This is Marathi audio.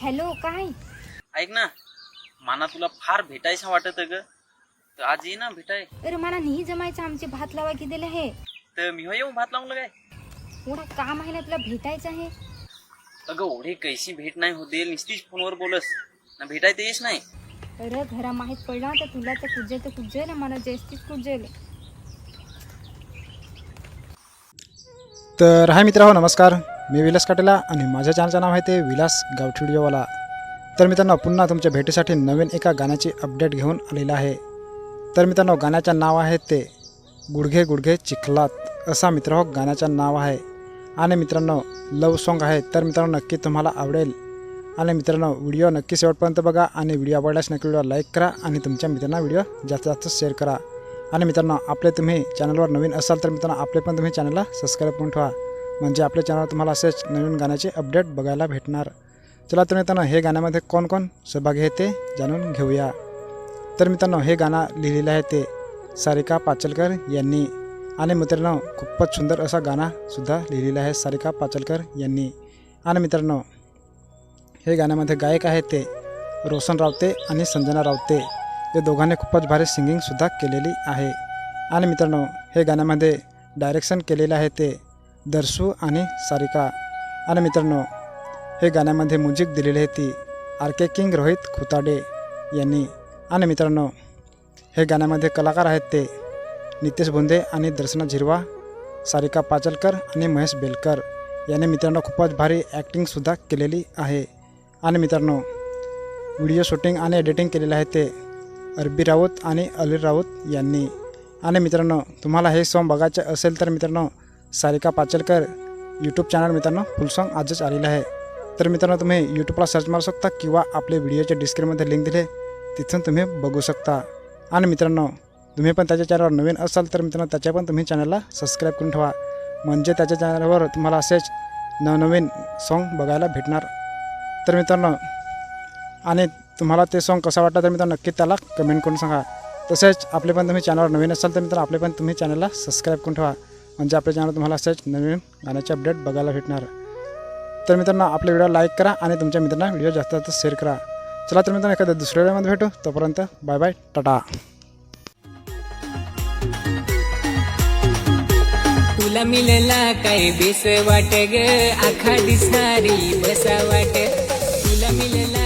हॅलो काय? ऐक ना माना तुला फार भेटायचं वाटत ग. तर आज ये ना भेटाय. अरे मला नाही जमायचं आमचे भात लावा की दिले हे तर मी हो येऊ भात लावलं काय? एवढा काम आहे ना तुला भेटायचं आहे? अगं ओढे कैसी भेट नाही होते नुसतीच फोनवर बोलस. ना भेटाय ते येस नाही. अरे घरा माहीत पडला तर तुला तर कुजेल तर कुजेल मला जास्तीच कुजेल. तर हाय मित्र हो नमस्कार. मी विलास काटेला आणि माझ्या चॅनलचं नाव आहे ते विलास गावठी व्हिडिओवाला. तर मित्रांनो पुन्हा तुमच्या भेटीसाठी नवीन एका गाण्याची अपडेट घेऊन आलेला आहे. तर मित्रांनो गाण्याचं नाव आहे ते गुडघे गुडघे चिखलात असा मित्र हो गाण्याचं नाव आहे. आणि मित्रांनो लव सॉन्ग आहे. तर मित्रांनो नक्की तुम्हाला आवडेल. आणि मित्रांनो व्हिडिओ नक्की शेवटपर्यंत बघा आणि व्हिडिओ आवडल्यास नक्की व्हिडिओ लाईक करा आणि तुमच्या मित्रांना व्हिडिओ जास्तीत जास्त शेअर करा. आणि मित्रांनो आपले तुम्ही चॅनलवर नवीन असाल तर मित्रांनो आपले पण तुम्ही चॅनलला सबस्क्राईब करून ठेवा. म्हणजे आपल्या चॅनलवर तुम्हाला असेच नवीन गाण्याचे अपडेट बघायला भेटणार. चला तर मित्रांनो हे गाण्यामध्ये कोण कोण सहभागी आहे ते जाणून घेऊया. तर मित्रांनो हे गाणं लिहिलेलं आहे ते सारिका पाचलकर यांनी. आणि मित्रांनो खूपच सुंदर असा गाणासुद्धा लिहिलेला आहे सारिका पाचलकर यांनी. आणि मित्रांनो हे गाण्यामध्ये गायक आहेत ते रोशन रावते आणि संजना रावते. या दोघांनी खूपच भारी सिंगिंगसुद्धा केलेली आहे. आणि मित्रांनो हे गाण्यामध्ये डायरेक्शन केलेलं आहे ते दर्शू आणि सारिका. आणि मित्रांनो हे गाण्यामध्ये म्युझिक दिलेली आहे ती R K king Rohit Khutade यांनी. आणि मित्रांनो हे गाण्यामध्ये कलाकार आहेत ते नितेश बोंदे आणि दर्शना झिरवा सारिका पाचलकर आणि महेश बेलकर. याने मित्रांनो खूपच भारी ॲक्टिंगसुद्धा केलेली आहे. आणि मित्रांनो व्हिडिओ शूटिंग आणि एडिटिंग केलेलं आहे ते अरबी राऊत आणि अली राऊत यांनी. आणि मित्रांनो तुम्हाला हे सॉन्ग बघायचे असेल तर मित्रांनो सारिका पाचलकर यूट्यूब चॅनल मित्रांनो फुल सॉन्ग आजच आलेलं आहे. तर मित्रांनो तुम्ही यूट्यूबला सर्च मारू शकता किंवा आपले व्हिडिओच्या डिस्क्रिप्शनमध्ये लिंक दिले तिथून तुम्ही बघू शकता. आणि मित्रांनो तुम्ही पण त्याच्या चॅनलवर नवीन असाल तर मित्रांनो त्याच्या पण तुम्ही चॅनलला सबस्क्राईब करून ठेवा. म्हणजे त्याच्या चॅनलवर तुम्हाला असेच नवनवीन सॉन्ग बघायला भेटणार. तर मित्रांनो आणि तुम्हाला ते सॉन्ग कसा वाटला तर मित्रांनो नक्की त्याला कमेंट करून सांगा. तसेच आपले पण तुम्ही चॅनलवर नवीन असाल तर मित्रांनो आपले पण तुम्ही चॅनलला सबस्क्राईब करून ठेवा. म्हणजे आपल्या चॅनल तुम्हाला असेच नवीन गाण्याचे अपडेट बघायला भेटणार. तर मित्रांनो आपले व्हिडिओ लाईक करा आणि तुमच्या मित्रांना व्हिडिओ जास्त जास्त शेअर करा. चला तर मित्रांनो एखाद्या दुसऱ्या व्हिडिओमध्ये भेटू. तोपर्यंत बाय बाय टाटा तुला मिलला काय बेस वाट ग आखा दिसणारी बसा वाट तुला मिलला